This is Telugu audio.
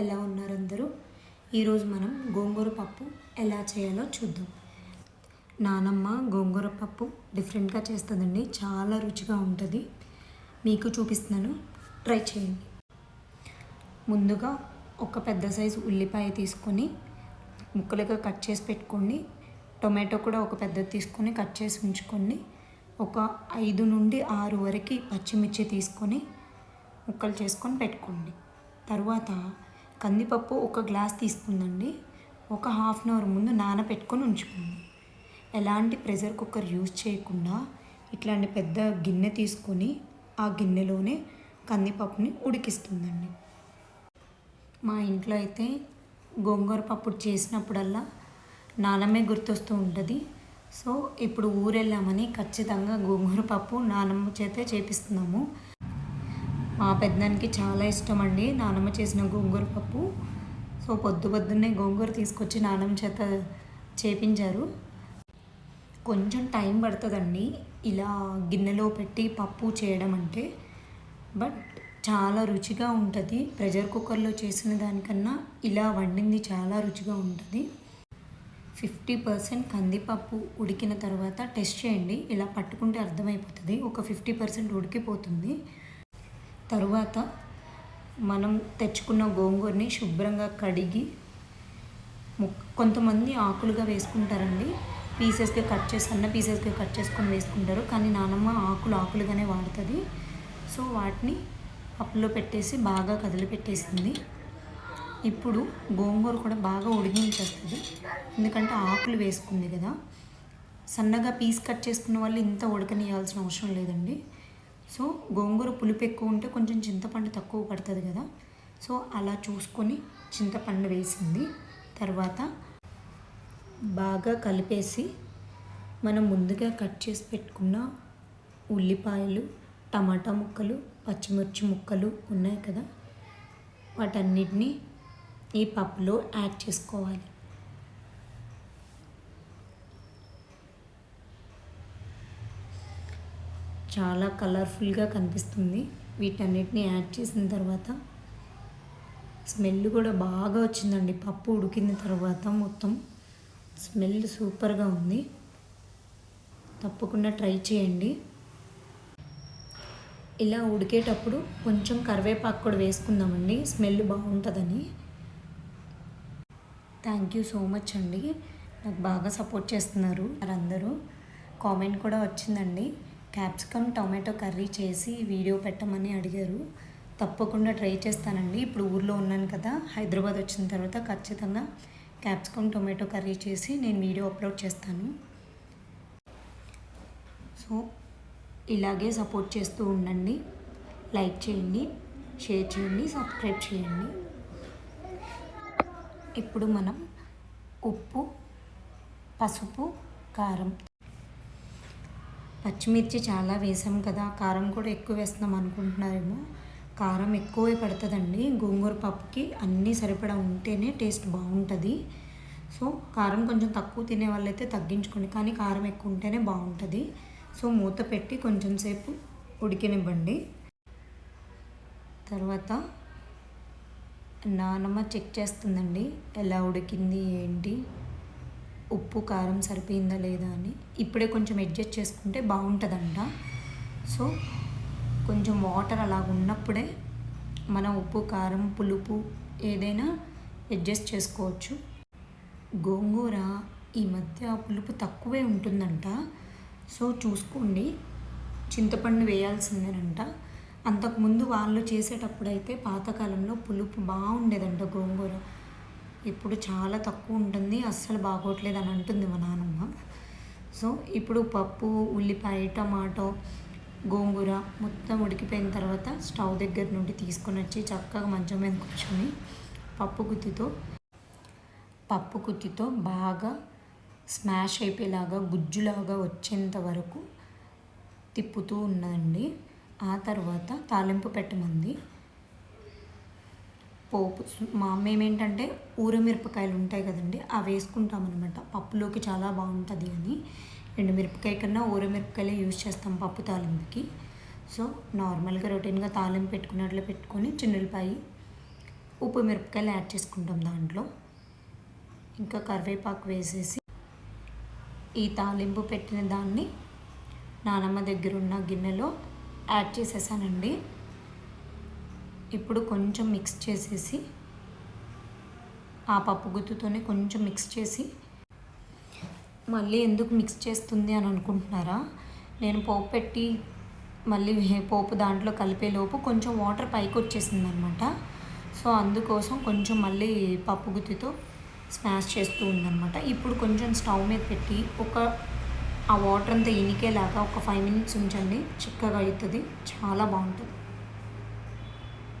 ఎలా ఉన్నారు అందరూ? ఈరోజు మనం గోంగూర పప్పు ఎలా చేయాలో చూద్దాం. నానమ్మ గోంగూర పప్పు డిఫరెంట్గా చేస్తుందండి చాలా రుచిగా ఉంటుంది. మీకు చూపిస్తున్నాను ట్రై చేయండి. ముందుగా ఒక పెద్ద సైజు ఉల్లిపాయ తీసుకొని ముక్కలుగా కట్ చేసి పెట్టుకోండి. టొమాటో కూడా ఒక పెద్దది తీసుకొని కట్ చేసి ఉంచుకోండి. ఒక ఐదు నుండి ఆరు వరకు పచ్చిమిర్చి తీసుకొని ముక్కలు చేసుకొని పెట్టుకోండి. తర్వాత కందిపప్పు ఒక గ్లాస్ తీసుకుందండి. ఒక హాఫ్ అన్ అవర్ ముందు నానబెట్టుకొని ఉంచుకోండి ఎలాంటి ప్రెషర్ కుక్కర్ యూజ్ చేయకుండా ఇట్లాంటి పెద్ద గిన్నె తీసుకొని ఆ గిన్నెలోనే కందిపప్పుని ఉడికిస్తుందండి. మా ఇంట్లో అయితే గోంగూర పప్పు చేసినప్పుడల్లా నానమ్మే గుర్తొస్తూ ఉంటుంది. సో ఇప్పుడు ఊరెళ్ళామని ఖచ్చితంగా గోంగూర పప్పు నానమ్మ చేతే చేపిస్తున్నాము. మా పెద్దనానికి చాలా ఇష్టం అండి నానమ్మ చేసిన గోంగూర పప్పు. సో పొద్దు పొద్దున్నే గోంగూర తీసుకొచ్చి నానమ్మ చేత చేపించారు. కొంచెం టైం పడుతుందండి. ఇలా గిన్నెలో పెట్టి పప్పు చేయడం అంటే. బట్ చాలా రుచిగా ఉంటుంది. ప్రెషర్ కుక్కర్లో చేసిన దానికన్నా ఇలా వండింది చాలా రుచిగా ఉంటుంది. ఫిఫ్టీ పర్సెంట్ కందిపప్పు ఉడికిన తర్వాత టెస్ట్ చేయండి. ఇలా పట్టుకుంటే అర్థమైపోతుంది. ఒక ఫిఫ్టీ పర్సెంట్ ఉడికిపోతుంది. తరువాత మనం తెచ్చుకున్న గోంగూరని శుభ్రంగా కడిగి కొంతమంది ఆకులుగా వేసుకుంటారండి. పీసెస్గా కట్ చేసి అన్న పీసెస్గా కట్ చేసుకొని వేసుకుంటారు. కానీ నానమ్మ ఆకులు ఆకులుగానే వాడుతుంది. సో వాటిని అప్పులో పెట్టేసి బాగా కదిలిపెట్టేసింది. ఇప్పుడు గోంగూర కూడా బాగా ఉడికించేస్తుంది. ఎందుకంటే ఆకులు వేసుకుంది కదా. సన్నగా పీస్ కట్ చేసుకున్న వాళ్ళు ఇంత ఉడకనియాల్సిన అవసరం లేదండి. సో గోంగూర పులుపు ఎక్కువ ఉంటే కొంచెం చింతపండు తక్కువ పడుతుంది కదా. సో అలా చూసుకొని చింతపండు వేసింది. తర్వాత బాగా కలిపేసి మనం ముందుగా కట్ చేసి పెట్టుకున్న ఉల్లిపాయలు టమాటా ముక్కలు పచ్చిమిర్చి ముక్కలు ఉన్నాయి కదా. వాటన్నిటిని ఈ పప్పులో యాడ్ చేసుకోవాలి. చాలా కలర్ఫుల్గా కనిపిస్తుంది. వీటన్నిటిని యాడ్ చేసిన తర్వాత స్మెల్ కూడా బాగా వచ్చిందండి. పప్పు ఉడికిన తర్వాత మొత్తం స్మెల్ సూపర్గా ఉంది. తప్పకుండా ట్రై చేయండి. ఇలా ఉడికేటప్పుడు కొంచెం కరివేపాకు కూడా వేసుకుందామండి. స్మెల్ బాగుంటుందని. థ్యాంక్ యూ సో మచ్ అండి. నాకు బాగా సపోర్ట్ చేస్తున్నారు అందరూ. కామెంట్ కూడా వచ్చిందండి. క్యాప్సికమ్ టొమాటో కర్రీ చేసి వీడియో పెట్టమని అడిగారు. తప్పకుండా ట్రై చేస్తానండి. ఇప్పుడు ఊర్లో ఉన్నాను కదా హైదరాబాద్ వచ్చిన తర్వాత ఖచ్చితంగా క్యాప్సికమ్ టొమాటో కర్రీ చేసి నేను వీడియో అప్లోడ్ చేస్తాను. సో ఇలాగే సపోర్ట్ చేస్తూ ఉండండి. లైక్ చేయండి షేర్ చేయండి సబ్స్క్రైబ్ చేయండి. ఇప్పుడు మనం ఉప్పు పసుపు కారం పచ్చిమిర్చి చాలా వేసాం కదా కారం కూడా ఎక్కువ వేస్తున్నాం అనుకుంటున్నారేమో. కారం ఎక్కువే పడుతుందండి. గోంగూర పప్పుకి అన్నీ సరిపడా ఉంటేనే టేస్ట్ బాగుంటుంది. సో కారం కొంచెం తక్కువ తినే వాళ్ళైతే తగ్గించుకోండి కానీ కారం ఎక్కువ ఉంటేనే బాగుంటుంది. సో మూత పెట్టి కొంచెం సేపు ఉడికినివ్వండి. తర్వాత నానమ్మ చెక్ చేస్తుందండి ఎలా ఉడికింది ఏంటి? ఉప్పు కారం సరిపోయిందా లేదా అని ఇప్పుడే కొంచెం అడ్జస్ట్ చేసుకుంటే బాగుంటుందంట. సో కొంచెం వాటర్ అలా ఉన్నప్పుడే మనం ఉప్పు కారం పులుపు ఏదైనా అడ్జస్ట్ చేసుకోవచ్చు. గోంగూర ఈ మధ్య పులుపు తక్కువే ఉంటుందంట. సో చూసుకోండి. చింతపండు వేయాల్సిందేనంట. అంతకుముందు వాళ్ళు చేసేటప్పుడైతే పాతకాలంలో పులుపు బాగుండేదంట గోంగూర. ఇప్పుడు చాలా తక్కువ ఉంటుంది అస్సలు బాగోట్లేదు అని అంటుంది మా నాన్నమ్మ సో ఇప్పుడు పప్పు ఉల్లిపాయ టమాటో గోంగూర మొత్తం ఉడికిపోయిన తర్వాత స్టవ్ దగ్గర నుండి తీసుకొని వచ్చి చక్కగా మంచం మీద కూర్చొని పప్పు గుత్తితో పప్పు గుత్తితో బాగా స్మాష్ అయిపోయేలాగా గుజ్జులాగా వచ్చేంత వరకు తిప్పుతూ ఉన్నదండి ఆ తర్వాత తాలింపు పెట్టమంది. పోపు మా మేమేంటంటే ఊరమిరపకాయలు ఉంటాయి కదండి అవి వేసుకుంటాం అనమాట పప్పులోకి చాలా బాగుంటుంది అని. ఎండుమిరపకాయ కన్నా ఊరమిరపకాయలే యూజ్ చేస్తాం పప్పు తాలింపుకి. సో నార్మల్గా రొటీన్గా తాలింపు పెట్టుకున్నట్లు పెట్టుకొని చిన్నులపాయి ఉప్పు మిరపకాయలు యాడ్ చేసుకుంటాం దాంట్లో. ఇంకా కరివేపాకు వేసేసి ఈ తాలింపు పెట్టిన దాన్ని నానమ్మ దగ్గర ఉన్న గిన్నెలో యాడ్ చేసేసానండి. ఇప్పుడు కొంచెం మిక్స్ చేసేసి ఆ పప్పు గుత్తుతోనే కొంచెం మిక్స్ చేసి మళ్ళీ ఎందుకు మిక్స్ చేస్తుంది అని అనుకుంటున్నారా? నేను పోపు పెట్టి మళ్ళీ పోపు దాంట్లో కలిపేలోపు కొంచెం వాటర్ పైకి వచ్చేసింది అనమాట సో అందుకోసం కొంచెం మళ్ళీ పప్పు గుత్తితో స్మాష్ చేస్తూ ఉందన్నమాట ఇప్పుడు కొంచెం స్టవ్ మీద పెట్టి ఒక ఆ వాటర్ అంతా ఇనికేలాగా ఒక ఫైవ్ మినిట్స్ ఉంచండి. చిక్కగా అవుతుంది చాలా బాగుంటుంది.